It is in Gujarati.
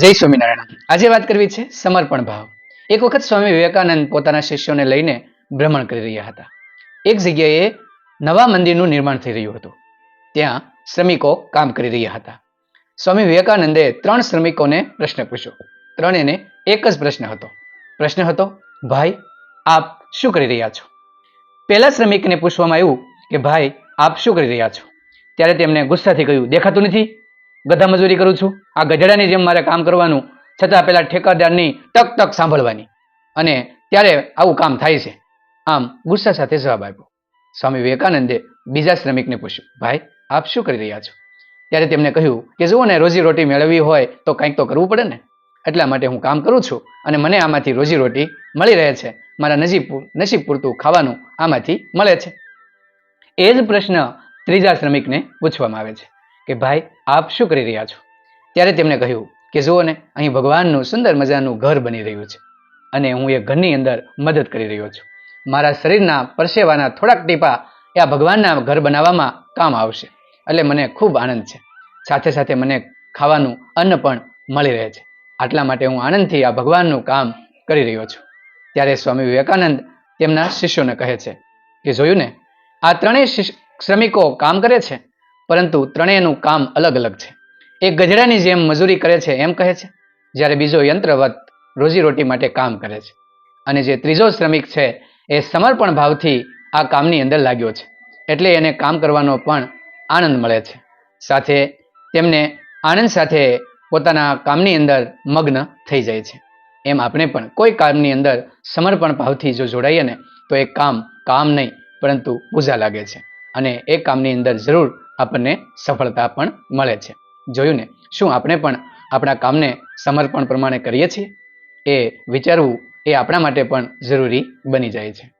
જય સ્વામિનારાયણ. આજે વાત કરવી છે સમર્પણ ભાવ. એક વખત સ્વામી વિવેકાનંદ પોતાના શિષ્યોને લઈને ભ્રમણ કરી રહ્યા હતા. એક જગ્યાએ નવા મંદિરનું નિર્માણ થઈ રહ્યું હતું. ત્યાં શ્રમિકો કામ કરી રહ્યા હતા. સ્વામી વિવેકાનંદે ત્રણ શ્રમિકોને પ્રશ્ન પૂછ્યો. ત્રણેને એક જ પ્રશ્ન હતો. પ્રશ્ન હતો, ભાઈ, આપ શું કરી રહ્યા છો? પહેલા શ્રમિકને પૂછવામાં આવ્યું કે, ભાઈ, આપ શું કરી રહ્યા છો? ત્યારે તેમને ગુસ્સાથી કહ્યું, દેખાતું નથી. ગધા મજૂરી કરું છું. આ ગધેડાની જેમ મારે કામ કરવાનું, છતાં પેલા ઠેકાદારની ટક ટક સાંભળવાની. અને ત્યારે આવું કામ થાય છે. આમ ગુસ્સા સાથે જવાબ આપ્યો. સ્વામી વિવેકાનંદે બીજા શ્રમિકને પૂછ્યું, ભાઈ, આપ શું કરી રહ્યા છો? ત્યારે તેમને કહ્યું કે, જુઓ ને, રોજી રોટી મેળવવી હોય તો કંઈક તો કરવું પડે ને. એટલા માટે હું કામ કરું છું અને મને આમાંથી રોજી રોટી મળી રહે છે. મારા નજીબ નસીબ પૂરતું ખાવાનું આમાંથી મળે છે. એ જ પ્રશ્ન ત્રીજા શ્રમિકને પૂછવામાં આવે છે. કે ભાઈ, આપ શું કરી રહ્યા છો? ત્યારે તેમણે કહ્યું કે, જુઓ ને, અહીં ભગવાનનું સુંદર મજાનું ઘર બની રહ્યું છે અને હું એ ઘરની અંદર મદદ કરી રહ્યો છું. મારા શરીરના પરસેવાના થોડાક ટીપા એ આ ભગવાનના ઘર બનાવવામાં કામ આવશે એટલે મને ખૂબ આનંદ છે. સાથે સાથે મને ખાવાનું અન્ન પણ મળી રહે છે. આટલા માટે હું આનંદથી આ ભગવાનનું કામ કરી રહ્યો છું. ત્યારે સ્વામી વિવેકાનંદ તેમના શિષ્યોને કહે છે કે, જોયું ને, આ ત્રણેય શ્રમિકો કામ કરે છે? પરંતુ ત્રણેયનું કામ અલગ અલગ છે. એક ગધેડાની જેમ મજૂરી કરે છે એમ કહે છે, જ્યારે બીજો યંત્રવત રોજીરોટી માટે કામ કરે છે. અને જે ત્રીજો શ્રમિક છે, એ સમર્પણ ભાવથી આ કામની અંદર લાગ્યો છે. એટલે એને કામ કરવાનો પણ આનંદ મળે છે. સાથે તેમને આનંદ સાથે પોતાના કામની અંદર મગ્ન થઈ જાય છે. એમ આપણે પણ કોઈ કામની અંદર સમર્પણ ભાવથી જો જોડાઈએ ને, તો એ કામ કામ નહીં, પરંતુ પૂજા લાગે છે. અને એ કામની અંદર જરૂર આપણને સફળતા પણ મળે છે. જોયું ને? શું આપણે પણ આપણા કામને સમર્પણ પ્રમાણે કરીએ છીએ? એ વિચારવું એ આપણા માટે પણ જરૂરી બની જાય છે.